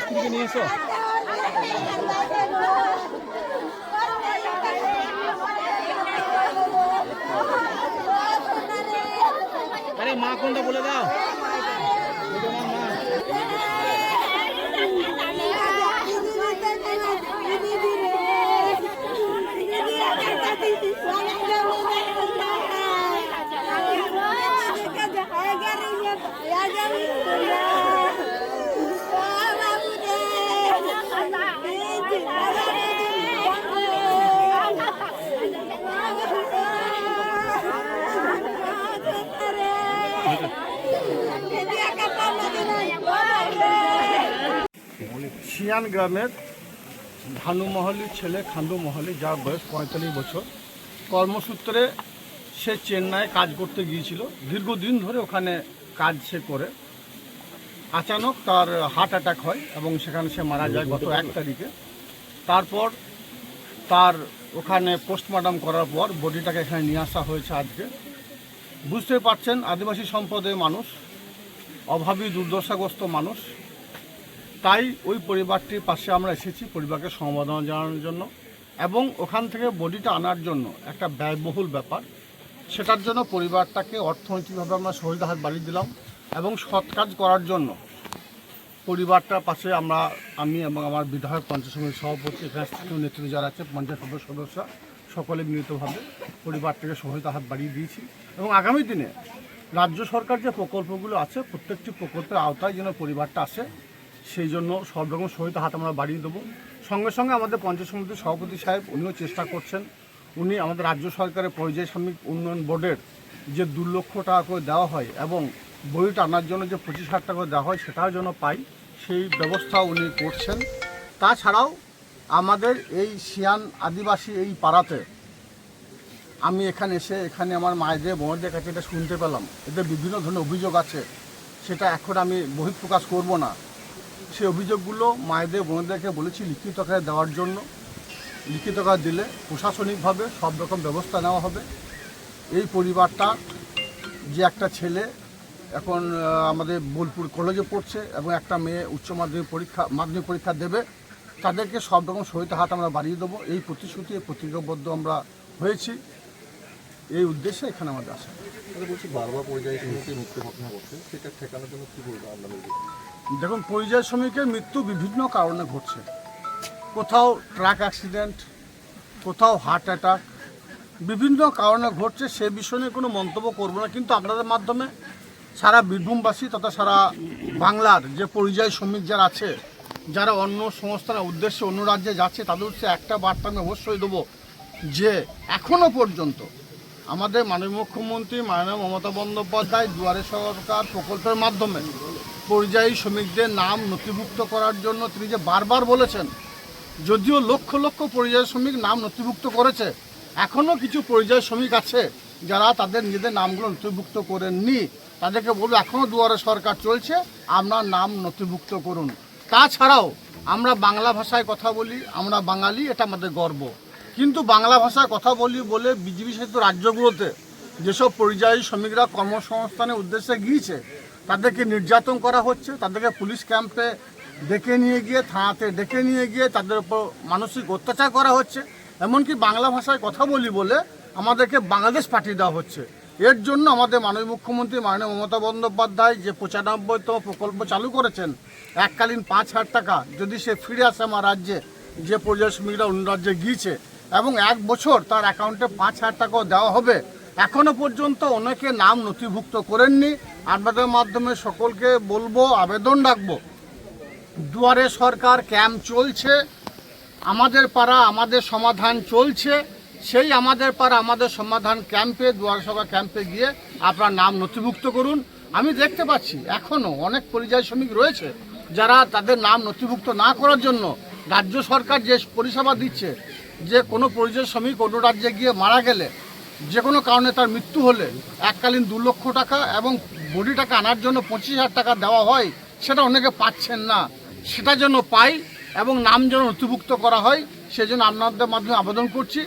স্ত্রীকে নিয়ে এসো আরে মা কোনটা বলে দাও? শিয়ান গ্রামের ভানু মহলির ছেলে খান্দু মহলি, যার বয়স পঁয়তাল্লিশ বছর। কর্মসূত্রে সে চেন্নাই কাজ করতে গিয়েছিল। দীর্ঘদিন ধরে ওখানে কাজ সে করে। আচানক তার হার্ট অ্যাটাক হয় এবং সেখানে সে মারা যায় গত এক তারিখে। তারপর তার ওখানে পোস্টমর্টম করার পর বডিটাকে এখানে নিয়ে আসা হয়েছে আজকে। বুঝতে পারছেন, আদিবাসী সম্প্রদায়ের মানুষ, অভাবী, দুর্দশাগ্রস্ত মানুষ। তাই ওই পরিবারটির পাশে আমরা এসেছি পরিবারকে সমবেদনা জানানোর জন্য এবং ওখান থেকে বডিটা আনার জন্য একটা ব্যয়বহুল ব্যাপার। সেটার জন্য পরিবারটাকে অর্থনৈতিকভাবে আমরা সহযোগিতা হাত বাড়িয়ে দিলাম এবং সৎ কাজ করার জন্য পরিবারটার পাশে আমরা, আমি এবং আমার বিধায়ক, পঞ্চায়েত সমিতির সভাপতি, এখানে স্থানীয় নেতৃত্ব যারা আছে, পঞ্চায়েত সদস্য সকলে মিলিতভাবে পরিবারটাকে সহায়তা হাত বাড়িয়ে দিয়েছি এবং আগামী দিনে রাজ্য সরকার যে প্রকল্পগুলো আছে, প্রত্যেকটি প্রকল্পের আওতায় যেন পরিবারটা আসে, সেই জন্য সব রকম সহায়তা হাত আমরা বাড়িয়ে দেবো। সঙ্গে সঙ্গে আমাদের পঞ্চায়েত সমিতির সভাপতি সাহেব উনিও চেষ্টা করছেন। উনি আমাদের রাজ্য সরকারের পরিযায়ী শ্রমিক উন্নয়ন বোর্ডের যে দু লক্ষ টাকা করে দেওয়া হয় এবং বইটা আনার জন্য যে পঁচিশ হাজার টাকা করে দেওয়া হয় সেটাও যেন পাই, সেই ব্যবস্থা উনি করছেন। তাছাড়াও আমাদের এই সিয়ান আদিবাসী এই পাড়াতে আমি এখানে এসে এখানে আমার মায়েদের বোনদের কাছে এটা শুনতে পেলাম। এদের বিভিন্ন ধরনের অভিযোগ আছে। সেটা এখন আমি বহিঃপ্রকাশ করব না। সেই অভিযোগগুলো মায়েদের, বোনদেরকে বলেছি লিখিত আকারে দেওয়ার জন্য। লিখিত আকারে দিলে প্রশাসনিকভাবে সব রকম ব্যবস্থা নেওয়া হবে। এই পরিবারটা যে একটা ছেলে এখন আমাদের বোলপুর কলেজে পড়ছে এবং একটা মেয়ে উচ্চ মাধ্যমিক পরীক্ষা মাধ্যমিক পরীক্ষা দেবে, তাদেরকে সব রকম সহিত হাত আমরা বাড়িয়ে দেবো। এই প্রতিশ্রুতি প্রতিজ্ঞাবদ্ধ আমরা হয়েছি। এই উদ্দেশ্যে এখানে আমাদের আসা। তাহলে বলছি বারবার পরিযায়ী শ্রমিকের মৃত্যু ঘটনা ঘটছে সেটা ঠেকানোর জন্য কী বলব আপনাদের দেখুন পরিযায়ী শ্রমিকের মৃত্যু বিভিন্ন কারণে ঘটছে। কোথাও ট্রাক অ্যাক্সিডেন্ট কোথাও হার্ট অ্যাটাক বিভিন্ন কারণে ঘটছে সে বিষয়ে নিয়ে কোনো মন্তব্য করব না। কিন্তু আপনাদের মাধ্যমে সারা বীরভূমবাসী তথা সারা বাংলার যে পরিযায়ী শ্রমিক যারা আছে যারা অন্য সংস্থানের উদ্দেশ্যে অন্য রাজ্যে যাচ্ছে তাদের হচ্ছে একটা বার্তা আমি অবশ্যই দেবো যে এখনও পর্যন্ত আমাদের মাননীয় মুখ্যমন্ত্রী মাননীয় মমতা বন্দ্যোপাধ্যায় দুয়ারে সরকার প্রকল্পের মাধ্যমে পরিযায়ী শ্রমিকদের নাম নথিভুক্ত করার জন্য তিনি যে বারবার বলেছেন, যদিও লক্ষ লক্ষ পরিযায়ী শ্রমিক নাম নথিভুক্ত করেছে এখনও কিছু পরিযায়ী শ্রমিক আছে যারা তাদের নিজেদের নামগুলো নথিভুক্ত করেননি। তাদেরকে বলব এখনও দুয়ারে সরকার চলছে আপনার নাম নথিভুক্ত করুন। তাছাড়াও আমরা বাংলা ভাষায় কথা বলি, আমরা বাঙালি, এটা আমাদের গর্ব। কিন্তু বাংলা ভাষায় কথা বলি বলে বিজেপি শাসিত রাজ্যগুলোতে যেসব পরিযায়ী শ্রমিকরা কর্মসংস্থানের উদ্দেশ্যে গিয়েছে, তাদেরকে নির্যাতন করা হচ্ছে, তাদেরকে পুলিশ ক্যাম্পে ডেকে নিয়ে গিয়ে, থানাতে ডেকে নিয়ে গিয়ে তাদের উপর মানসিক অত্যাচার করা হচ্ছে। এমনকি বাংলা ভাষায় কথা বলি বলে আমাদেরকে বাংলাদেশ পাঠিয়ে দেওয়া হচ্ছে। এর জন্য আমাদের মাননীয় মুখ্যমন্ত্রী মাননীয় মমতা বন্দ্যোপাধ্যায় যে পঁচানব্বইতম প্রকল্প চালু করেছেন, এককালীন পাঁচ হাজার টাকা যদি সে ফিরে আসে আমার রাজ্যে, যে পরিযায়ী শ্রমিকরা অন্য রাজ্যে গিয়েছে এবং এক বছর তার অ্যাকাউন্টে পাঁচ হাজার টাকাও দেওয়া হবে। এখনও পর্যন্ত অনেকে নাম নথিভুক্ত করেননি। আপনাদের মাধ্যমে সকলকে বলব, আবেদন রাখব। দুয়ারে সরকার ক্যাম্প চলছে, আমাদের পাড়া আমাদের সমাধান চলছে। সেই আমাদের পাড়া আমাদের সমাধান ক্যাম্পে, দুয়ারে সরকার ক্যাম্পে গিয়ে আপনার নাম নথিভুক্ত করুন। আমি দেখতে পাচ্ছি এখনও অনেক পরিযায়ী শ্রমিক রয়েছে যারা তাদের নাম নথিভুক্ত না করার জন্য রাজ্য সরকার যে পরিষেবা দিচ্ছে যে কোনো পরিযায়ী শ্রমিক অন্য রাজ্যে গিয়ে মারা গেলে যে কোনো কারণে তার মৃত্যু হলে এককালীন দু লক্ষ টাকা এবং বডি টাকা আনার জন্য পঁচিশ হাজার টাকা দেওয়া হয়, সেটা অনেকে পাচ্ছেন না। সেটা যেন পাই এবং নাম যেন নথিভুক্ত করা হয়, সেজন্য আপনাদের মাধ্যমে আবেদন করছি।